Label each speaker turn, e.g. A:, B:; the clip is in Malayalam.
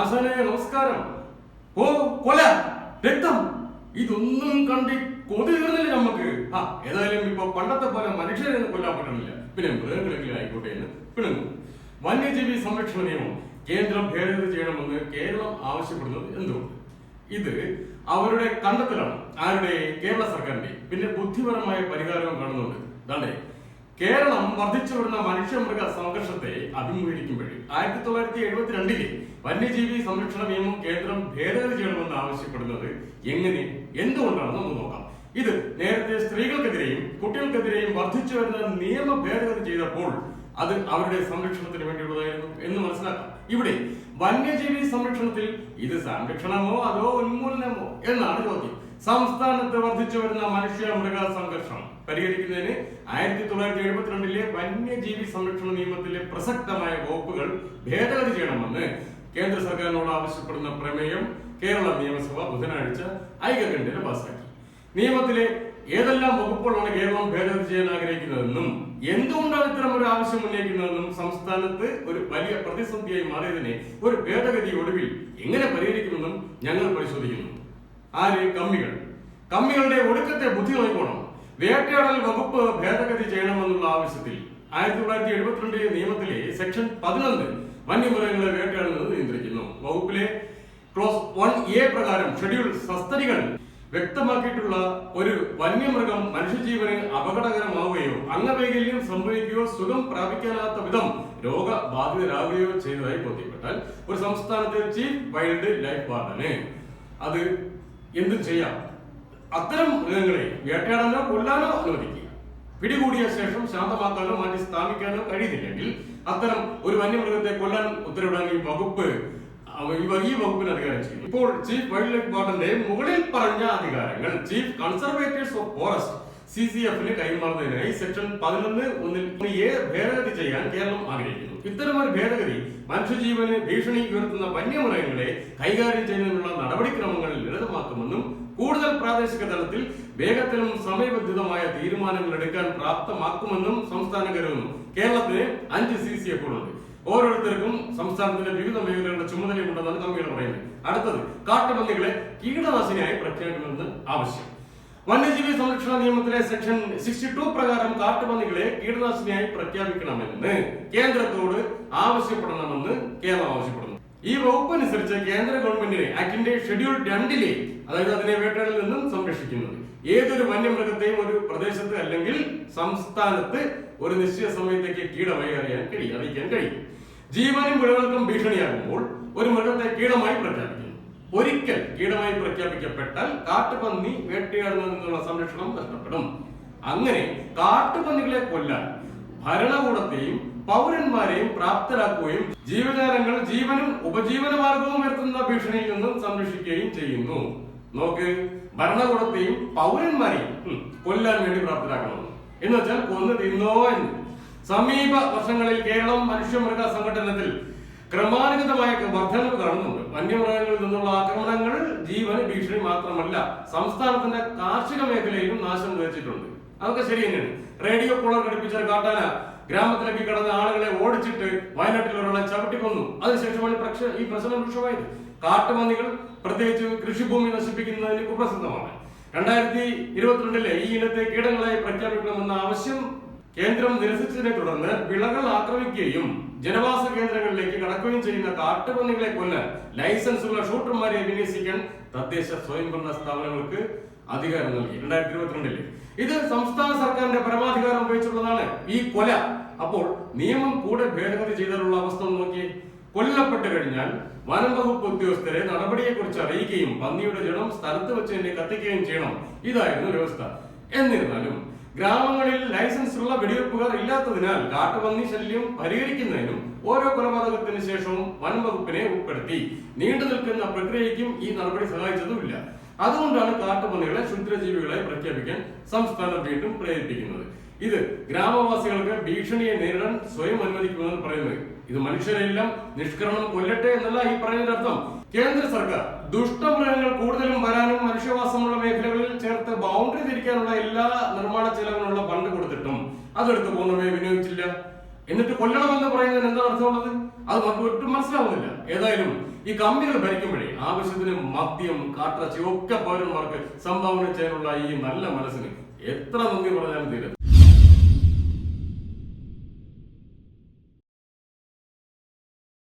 A: ആശാനെ നമസ്കാരം. ഓ കൊല രക്തം. ഇതൊന്നും കണ്ടി കൊതി തീർന്നില്ല നമുക്ക് ആ ഏതായാലും ഇപ്പൊ പണ്ടത്തെ പോലെ മനുഷ്യരെ കൊല്ലാൻ പറ്റണില്ല. പിന്നെ മൃഗങ്ങളെങ്കിലും ആയിക്കോട്ടെ എന്ന്. പിണങ്ങും വന്യജീവി സംരക്ഷണ നിയമം. കേന്ദ്രം ഭേദഗതി ചെയ്യണമെന്ന് കേരളം ആവശ്യപ്പെടുന്നത് എന്തുകൊണ്ട്? ഇത് അവരുടെ കണ്ടെത്തലാണ്. ആരുടെ? കേരള സർക്കാരിന്റെ. പിന്നെ ബുദ്ധിപരമായ പരിഹാരവും കാണുന്നുണ്ട്. അതാണ്ടേ കേരളം വർദ്ധിച്ചു വരുന്ന മനുഷ്യമൃഗ സംഘർഷത്തെ അഭിമുഖീകരിക്കുമ്പോഴും ആയിരത്തി തൊള്ളായിരത്തി എഴുപത്തിരണ്ടിലെ വന്യജീവി സംരക്ഷണ നിയമം കേന്ദ്രം ഭേദഗതി ചെയ്യണമെന്ന് ആവശ്യപ്പെടുന്നത് എങ്ങനെ എന്തുകൊണ്ടാണെന്ന് നമുക്ക് നോക്കാം. ഇത് നേരത്തെ സ്ത്രീകൾക്കെതിരെയും കുട്ടികൾക്കെതിരെയും വർദ്ധിച്ചു വരുന്ന നിയമ ഭേദഗതി ചെയ്തപ്പോൾ അത് അവരുടെ സംരക്ഷണത്തിന് വേണ്ടിയുള്ളതായിരുന്നു എന്ന് മനസ്സിലാക്കാം. ഇവിടെ വന്യജീവി സംരക്ഷണത്തിൽ ഇത് സംരക്ഷണമോ അതോ ഉന്മൂലനമോ എന്നാണ് ചോദ്യം. സംസ്ഥാനത്ത് വർദ്ധിച്ചു വരുന്ന മനുഷ്യ മൃഗ സംഘർഷം പരിഹരിക്കുന്നതിന് ആയിരത്തി തൊള്ളായിരത്തി എഴുപത്തിരണ്ടിലെ വന്യജീവി സംരക്ഷണ നിയമത്തിലെ പ്രസക്തമായ വകുപ്പുകൾ ഭേദഗതി ചെയ്യണമെന്ന് കേന്ദ്ര സർക്കാരിനോട് ആവശ്യപ്പെടുന്ന പ്രമേയം കേരള നിയമസഭ ബുധനാഴ്ച ഐകകണ്ഠ്യന് പാസാക്കി. നിയമത്തിലെ ഏതെല്ലാം വകുപ്പുകളാണ് കേരളം ഭേദഗതി ചെയ്യാൻ ആഗ്രഹിക്കുന്നതെന്നും എന്തുകൊണ്ടാണ് ഇത്തരം ഒരു ആവശ്യം ഉന്നയിക്കുന്നതെന്നും സംസ്ഥാനത്ത് ഒരു വലിയ പ്രതിസന്ധിയായി മാറിയതിനെ ഒരു ഭേദഗതി ഒടുവിൽ എങ്ങനെ പരിഹരിക്കുമെന്നും ഞങ്ങൾ പരിശോധിക്കുന്നു. ആര്? കമ്മികൾ. കമ്മികളുടെ ഒടുക്കത്തെ ബുദ്ധി നോക്കണം വേട്ടയാടൽ വകുപ്പ് ഭേദഗതി ചെയ്യണമെന്നുള്ള ആവശ്യത്തിൽ ആയിരത്തി തൊള്ളായിരത്തി എഴുപത്തിരണ്ടിലെ നിയമത്തിലെ സെക്ഷൻ പതിനൊന്ന് വന്യമൃഗങ്ങളെ വേട്ടയാടുന്നത് നിയന്ത്രിക്കുന്നു. വകുപ്പിലെ ക്ലോസ് വൺ എ പ്രകാരം ഷെഡ്യൂൾ സസ്തനികൾ വ്യക്തമാക്കിയിട്ടുള്ള ഒരു വന്യമൃഗം മനുഷ്യജീവന് അപകടകരമാവുകയോ അംഗവൈകല്യം സംഭവിക്കുകയോ സുഖം പ്രാപിക്കാനാത്ത വിധം രോഗബാധിതരാകുകയോ ചെയ്തതായി ബോധ്യപ്പെട്ടാൽ ഒരു സംസ്ഥാനത്തെ ചീഫ് വൈൽഡ് ലൈഫ് വാർഡന് അത് എന്തും ചെയ്യാം. അത്തരം മൃഗങ്ങളെ വേട്ടയാടാനോ കൊല്ലാനോ അനുവദിക്കുക. പിടികൂടിയ ശേഷം ശാന്തമാക്കാനോ മാറ്റി സ്ഥാപിക്കാനോ കഴിയുന്നില്ലെങ്കിൽ അത്തരം ഒരു വന്യമൃഗത്തെ കൊല്ലാൻ ഉത്തരവിടാൻ ഈ വകുപ്പ് ഈ വകുപ്പിന് അധികാരം ചെയ്യും ഇപ്പോൾ ചീഫ് വൈൽഡ് ലൈഫ് വാർഡന്റെ മുകളിൽ പറഞ്ഞ അധികാരങ്ങൾ chief conservators of forest C C എഫിന് കൈമാറുന്നതിനായി സെക്ഷൻ പതിനൊന്ന് ഒന്നിൽ ഭേദഗതി ചെയ്യാൻ കേരളം ആഗ്രഹിക്കുന്നു. ഇത്തരം ഒരു ഭേദഗതി മനുഷ്യജീവന് ഭീഷണി ഉയർത്തുന്ന വന്യമൃഗങ്ങളെ കൈകാര്യം ചെയ്യുന്നതിനുള്ള കൂടുതൽ പ്രാദേശിക തലത്തിൽ വേഗത്തിലും സമയബന്ധിതമായ തീരുമാനങ്ങൾ എടുക്കാൻ പ്രാപ്തമാക്കുമെന്നും സംസ്ഥാനം കരുതുന്നു കേരളത്തിന് അഞ്ച് സി സി എഫുകളുണ്ട് ഓരോരുത്തർക്കും സംസ്ഥാനത്തിന്റെ വിവിധ മേഖലകളുടെ ചുമതലയുണ്ടെന്നാണ് കമ്മിയുടെ പറയുന്നത്. അടുത്തത് കാട്ടുപന്നികളെ കീടനാശിനിയായി പ്രഖ്യാപിക്കുമെന്ന് ആവശ്യം. വന്യജീവി സംരക്ഷണ നിയമത്തിലെ സെക്ഷൻ സിക്സ്റ്റി ടു പ്രകാരം കാട്ടുപന്നികളെ കീടനാശിനിയായി പ്രഖ്യാപിക്കണമെന്ന് കേന്ദ്രത്തോട് ആവശ്യപ്പെടണമെന്ന് കേരളം ആവശ്യപ്പെടുന്നു. ഈ വകുപ്പ് അനുസരിച്ച് കേന്ദ്ര ഗവൺമെന്റിനെ ആക്ടിന്റെ ഷെഡ്യൂൾ രണ്ടിലെ അതായത് അതിനെ വേട്ടകളിൽ നിന്നും സംരക്ഷിക്കുന്നത്. ഏതൊരു വന്യമൃഗത്തെയും ഒരു പ്രദേശത്ത് അല്ലെങ്കിൽ സംസ്ഥാനത്ത് ഒരു നിശ്ചിത സമയത്തേക്ക് കീടമായി അറിയാൻ കഴിയും അറിയിക്കാൻ കഴിയും. ജീവനും വിളകൾക്കും ഭീഷണിയാകുമ്പോൾ ഒരു മൃഗത്തെ കീടമായി പ്രഖ്യാപിക്കുന്നു. ഒരിക്കൽ കീടമായി പ്രഖ്യാപിക്കപ്പെട്ടാൽ കാട്ടുപന്നി വേട്ടയാടുന്നതിൽ നിന്നുള്ള സംരക്ഷണം നഷ്ടപ്പെടും. അങ്ങനെ കാട്ടുപന്നികളെ കൊല്ലാൻ ഭരണകൂടത്തെയും പൗരന്മാരെയും പ്രാപ്തരാക്കുകയും ജീവജാലങ്ങൾ ജീവനും ഉപജീവന മാർഗവും എത്തുന്ന ഭീഷണിയിൽ നിന്നും സംരക്ഷിക്കുകയും ചെയ്യുന്നു. നോക്ക് ഭരണകൂടത്തെയും പൗരന്മാരെയും കൊല്ലാൻ വേണ്ടി പ്രാപ്തരാക്കണം എന്ന് വെച്ചാൽ കൊന്നു തിന്നോ എന്ന്. സമീപ വർഷങ്ങളിൽ കേരളം മനുഷ്യമൃഗ സംഘടനത്തിൽ ക്രമാനുഗതമായ വർധനവ് കാണുന്നുണ്ട്. വന്യമൃഗങ്ങളിൽ നിന്നുള്ള ആക്രമണങ്ങൾ ജീവന് ഭീഷണി മാത്രമല്ല സംസ്ഥാനത്തിന്റെ കാർഷിക മേഖലയിലും നാശം വിതച്ചിട്ടുണ്ട്. അതൊക്കെ ശരി തന്നെയാണ്. റേഡിയോ കോളർ ഘടിപ്പിച്ച കാട്ടാന. ഗ്രാമത്തിലേക്ക് കടന്ന ആളുകളെ ഓടിച്ചിട്ട് വയനാട്ടിൽ ഒരാളെ ചവിട്ടിക്കൊന്നു അതിനുശേഷമാണ് പ്രക്ഷ- ഈ പ്രശ്നം രൂക്ഷമായത് കാട്ടുമന്നികൾ പ്രത്യേകിച്ച് കൃഷിഭൂമി നശിപ്പിക്കുന്നതിന് കുപ്രസിദ്ധമാണ്. രണ്ടായിരത്തി ഇരുപത്തിരണ്ടിലെ ഈ ഇനത്തെ കീടങ്ങളായി പ്രഖ്യാപിക്കണമെന്ന ആവശ്യം കേന്ദ്രം നിരസിച്ചതിനെ തുടർന്ന് വിളകൾ ആക്രമിക്കുകയും ജനവാസ കേന്ദ്രങ്ങളിലേക്ക് കടക്കുകയും ചെയ്യുന്ന കാട്ടുപന്നികളെ കൊല്ലാൻ ലൈസൻസുള്ള ഷൂട്ടർമാരെ വിന്യസിക്കാൻ തദ്ദേശ സ്വയംഭരണ സ്ഥാപനങ്ങൾക്ക് അധികാരം നൽകി. രണ്ടായിരത്തി ഇരുപത്തിരണ്ടിൽ ഇത് സംസ്ഥാന സർക്കാരിന്റെ പരമാധികാരം ഉപയോഗിച്ചുള്ളതാണ് ഈ കൊല. അപ്പോൾ നിയമം കൂടെ ഭേദഗതി ചെയ്താലുള്ള അവസ്ഥ നോക്കിയേ. കൊല്ലപ്പെട്ട് കഴിഞ്ഞാൽ വനം വകുപ്പ് ഉദ്യോഗസ്ഥരെ നടപടിയെക്കുറിച്ച് അറിയിക്കുകയും പന്നിയുടെ ജഡം സ്ഥലത്ത് വെച്ച് തന്നെ കത്തിക്കുകയും ചെയ്യണം. ഇതായിരുന്നു വ്യവസ്ഥ. എന്നിരുന്നാലും ഗ്രാമങ്ങളിൽ ലൈസൻസ് ഉള്ള വെടിവെപ്പുകാർ ഇല്ലാത്തതിനാൽ കാട്ടുപന്നി ശല്യം പരിഹരിക്കുന്നതിനും ഓരോ കൊലപാതകത്തിന് ശേഷവും വനം വകുപ്പിനെ ഉൾപ്പെടുത്തി. നീണ്ടു നിൽക്കുന്ന പ്രക്രിയയ്ക്കും ഈ നടപടി സഹായിച്ചതുമില്ല. അതുകൊണ്ടാണ് കാട്ടുപന്നികളെ ക്ഷുദ്രജീവികളെ പ്രഖ്യാപിക്കാൻ സംസ്ഥാനം വീണ്ടും പ്രേരിപ്പിക്കുന്നത്. ഇത് ഗ്രാമവാസികൾക്ക് ഭീഷണിയെ നേരിടാൻ സ്വയം അനുവദിക്കുമെന്ന് പറയുന്നത്. ഇത് മനുഷ്യരെല്ലാം നിഷ്കരണം കൊല്ലട്ടെ എന്നല്ല ഈ പറയുന്നതിന്റെ അർത്ഥം. കേന്ദ്ര സർക്കാർ ദുഷ്ടമൃഗങ്ങൾ കൂടുതലും വരാനും മനുഷ്യവാസമുള്ള മേഖലകളിൽ ചേർത്ത് ബൗണ്ടറി തിരിക്കാനുള്ള എല്ലാ നിർമ്മാണ ചെലവിനുള്ള ഫണ്ട് കൊടുത്തിട്ടും അതെടുത്ത് പൂർണമായി വിനിയോഗിച്ചില്ല. എന്നിട്ട് കൊല്ലണമെന്ന് പറയുന്നതിന് എന്താണ് അർത്ഥമുള്ളത്? അത് നമുക്ക് ഒട്ടും മനസ്സിലാവുന്നില്ല. ഏതായാലും ഈ കമ്പികൾ ഭരിക്കുമ്പോഴേ ആവശ്യത്തിന് മദ്യം കാട്ടിറച്ചി ഒക്കെ പൗരന്മാർക്ക് സംഭാവന ചെയ്യാനുള്ള ഈ നല്ല മനസ്സിന് എത്ര നന്ദി പറഞ്ഞാലും തീരരുത്